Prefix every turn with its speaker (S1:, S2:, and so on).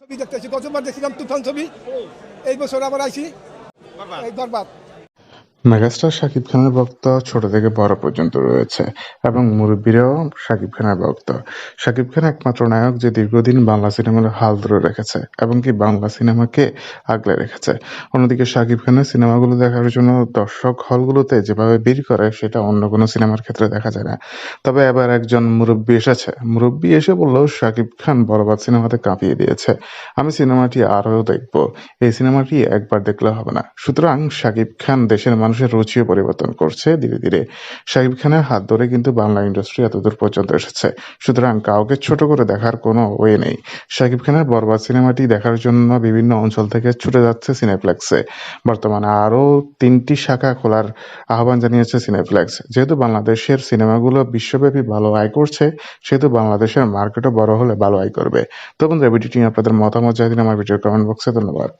S1: ছবি দেখতেছি গতবার দেখছিলাম তুফান ছবি। এই বছর আবার আইছি। এই বরবাদ
S2: মেগাস্টার শাকিব খানের ভক্ত ছোট থেকে বড় পর্যন্ত রয়েছে এবং মুরব্বীরাও শাকিব খানের ভক্ত। শাকিব খান একমাত্র নায়ক যে দীর্ঘদিন বাংলা সিনেমার হাল ধরে রেখেছে এবং কি বাংলা সিনেমাকে আগলে রেখেছে। অন্যদিকে শাকিব খানের সিনেমাগুলো দেখার জন্য দর্শক হলগুলোতে যেভাবে ভিড় করে, সেটা অন্য কোনো সিনেমার ক্ষেত্রে দেখা যায় না। তবে এবার একজন মুরব্বী এসেছে। মুরব্বী এসে বলল, শাকিব খান বরবাদ সিনেমাতে কাঁপিয়ে দিয়েছে। আমি সিনেমাটি আরও দেখব। এই সিনেমাটি একবার দেখলে হবে না। সুতরাং শাকিব খান দেশের মানুষের রুচিও পরিবর্তন করছে। ধীরে ধীরে শাকিব খানের হাত ধরে কিন্তু বাংলা ইন্ডাস্ট্রি এতদূর পর্যন্ত এসেছে। সুতরাং কাউকে ছোট করে দেখার কোনো ওয়ে নেই। শাকিব খানের বরবাদ সিনেমাটি দেখার জন্য বিভিন্ন অঞ্চল থেকে ছুটে যাচ্ছে সিনেপ্লেক্সে বর্তমানে আরও তিনটি শাখা খোলার আহ্বান জানিয়েছে সিনেপ্লেক্স যেহেতু বাংলাদেশের সিনেমাগুলো বিশ্বব্যাপী ভালো আয় করছে, সেহেতু বাংলাদেশের মার্কেটও বড় হলে ভালো আয় করবে। তো বন্ধুরা ভিডিওটি আপনাদের মতামত জানিয়ে আমার ভিডিও কমেন্ট বক্সে ধন্যবাদ।